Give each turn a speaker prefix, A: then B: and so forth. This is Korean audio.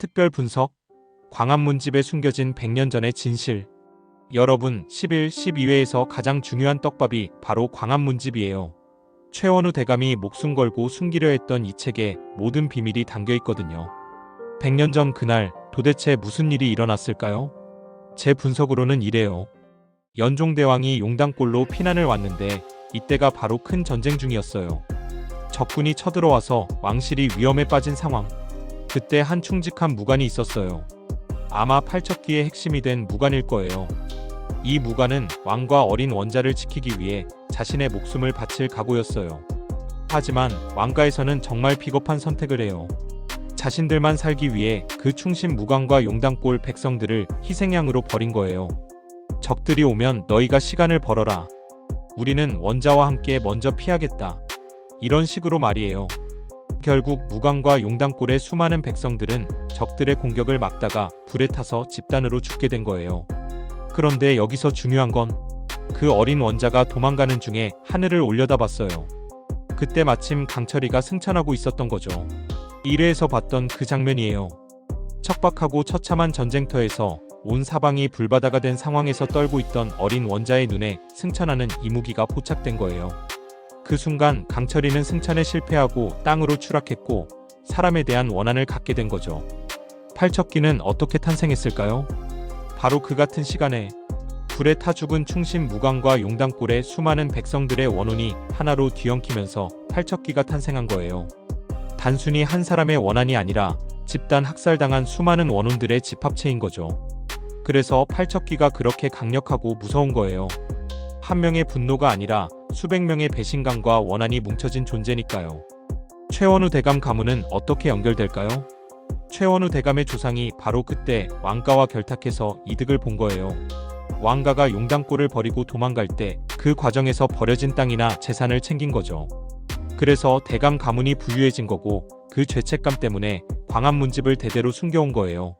A: 특별 분석 광안문집에 숨겨진 100년 전의 진실 여러분 11, 12회에서 가장 중요한 떡밥이 바로 광안문집이에요. 최원우 대감이 목숨 걸고 숨기려 했던 이 책에 모든 비밀이 담겨 있거든요. 100년 전 그날 도대체 무슨 일이 일어났을까요? 제 분석으로는 이래요. 연종대왕이 용당골로 피난을 왔는데 이때가 바로 큰 전쟁 중이었어요. 적군이 쳐들어와서 왕실이 위험에 빠진 상황. 그때 한 충직한 무관이 있었어요. 아마 팔척기의 핵심이 된 무관일 거예요. 이 무관은 왕과 어린 원자를 지키기 위해 자신의 목숨을 바칠 각오였어요. 하지만 왕가에서는 정말 비겁한 선택을 해요. 자신들만 살기 위해 그 충신 무관과 용당골 백성들을 희생양으로 버린 거예요. 적들이 오면 너희가 시간을 벌어라. 우리는 원자와 함께 먼저 피하겠다. 이런 식으로 말이에요. 결국 무광과 용당골의 수많은 백성들은 적들의 공격을 막다가 불에 타서 집단으로 죽게 된 거예요. 그런데 여기서 중요한 건 그 어린 원자가 도망가는 중에 하늘을 올려다봤어요. 그때 마침 강철이가 승천하고 있었던 거죠. 1회에서 봤던 그 장면이에요. 척박하고 처참한 전쟁터에서 온 사방이 불바다가 된 상황에서 떨고 있던 어린 원자의 눈에 승천하는 이무기가 포착된 거예요. 그 순간 강철이는 승천에 실패하고 땅으로 추락했고 사람에 대한 원한을 갖게 된 거죠. 팔척기는 어떻게 탄생했을까요? 바로 그 같은 시간에 불에 타 죽은 충신 무광과 용당골의 수많은 백성들의 원혼이 하나로 뒤엉키면서 팔척기가 탄생한 거예요. 단순히 한 사람의 원한이 아니라 집단 학살당한 수많은 원혼들의 집합체인 거죠. 그래서 팔척기가 그렇게 강력하고 무서운 거예요. 한 명의 분노가 아니라 수백 명의 배신감과 원한이 뭉쳐진 존재니까요. 최원우 대감 가문은 어떻게 연결될까요? 최원우 대감의 조상이 바로 그때 왕가와 결탁해서 이득을 본 거예요. 왕가가 용당골을 버리고 도망갈 때 그 과정에서 버려진 땅이나 재산을 챙긴 거죠. 그래서 대감 가문이 부유해진 거고 그 죄책감 때문에 광안 문집을 대대로 숨겨온 거예요.